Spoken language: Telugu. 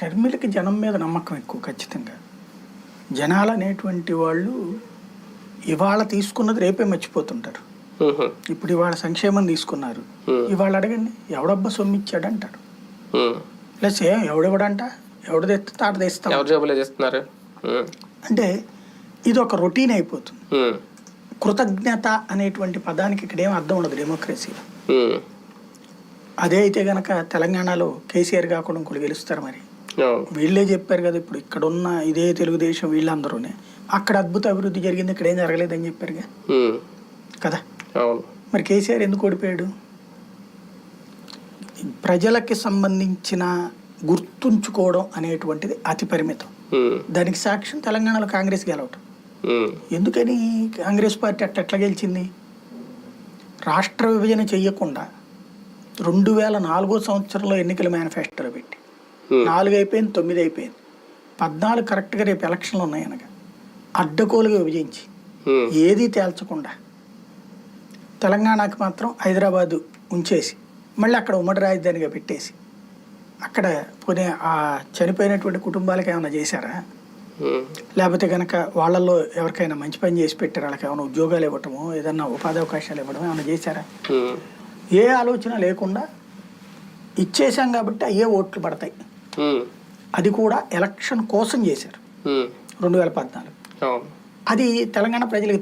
షర్మిలకి జనం మీద నమ్మకం ఎక్కువ ఖచ్చితంగా. జనాలు అనేటువంటి వాళ్ళు ఇవాళ తీసుకున్నది రేపే మర్చిపోతుంటారు. ఇప్పుడు ఇవాళ సంక్షేమం తీసుకున్నారు. ఇవాళ అడగండి ఎవడబ్బా సొమ్ము ఇచ్చాడు అంటాడు. ప్లస్ ఏం ఎవడెవడంట ఎవడు తాట అంటే ఇది ఒక రొటీన్ అయిపోతుంది. కృతజ్ఞత అనేటువంటి పదానికి ఇక్కడ ఏం అర్థం ఉండదు డెమోక్రసీలో. ఉమ్. అదే అయితే గనక తెలంగాణలో కేసీఆర్ కాకుండా ఇంకోటి గెలుస్తారు మరి. వీళ్ళే చెప్పారు కదా ఇప్పుడు ఇక్కడ ఉన్న ఇదే తెలుగుదేశం వీళ్ళందరూనే. అక్కడ అద్భుత అభివృద్ధి జరిగింది ఇక్కడ ఏం జరగలేదని చెప్పారుగా కదా. అవును. మరి కేసీఆర్ ఎందుకు ఓడిపోయాడు? ప్రజలకి సంబంధించిన గుర్తుంచుకోవడం అనేటువంటిది అతి పరిమితం. ఉమ్, దానికి సాక్ష్యం తెలంగాణలో కాంగ్రెస్ గెలవటం. ఉమ్, ఎందుకని కాంగ్రెస్ పార్టీ అట్ట ఎట్లా గెలిచింది? రాష్ట్ర విభజన చెయ్యకుండా రెండు వేల నాలుగో సంవత్సరంలో ఎన్నికల మేనిఫెస్టోలో పెట్టి నాలుగు అయిపోయింది తొమ్మిది అయిపోయింది పద్నాలుగు కరెక్ట్గా రేపు ఎలక్షన్లు ఉన్నాయి అనగా. అడ్డగోలుగా విభజించి ఉమ్, ఏదీ తేల్చకుండా. తెలంగాణకు మాత్రం హైదరాబాదు ఉంచేసి మళ్ళీ అక్కడ ఉమ్మడి రాజధానిగా పెట్టేసి అక్కడ పోనీ ఆ చనిపోయినటువంటి కుటుంబాలకు ఏమైనా చేశారా? ఉమ్, లేకపోతే కనుక వాళ్ళల్లో ఎవరికైనా మంచి పని చేసి పెట్టారు? వాళ్ళకి ఏమైనా ఉద్యోగాలు ఇవ్వటము ఏదన్నా ఉపాధి అవకాశాలు ఇవ్వడం ఏమైనా చేశారా? ఏ ఆలోచన లేకుండా ఇచ్చేసాం కాబట్టి అయ్యే ఓట్లు పడతాయి. అది కూడా ఎలక్షన్ కోసం చేశారు. రెండు వేల పద్నాలుగు. అది తెలంగాణ ప్రజలకు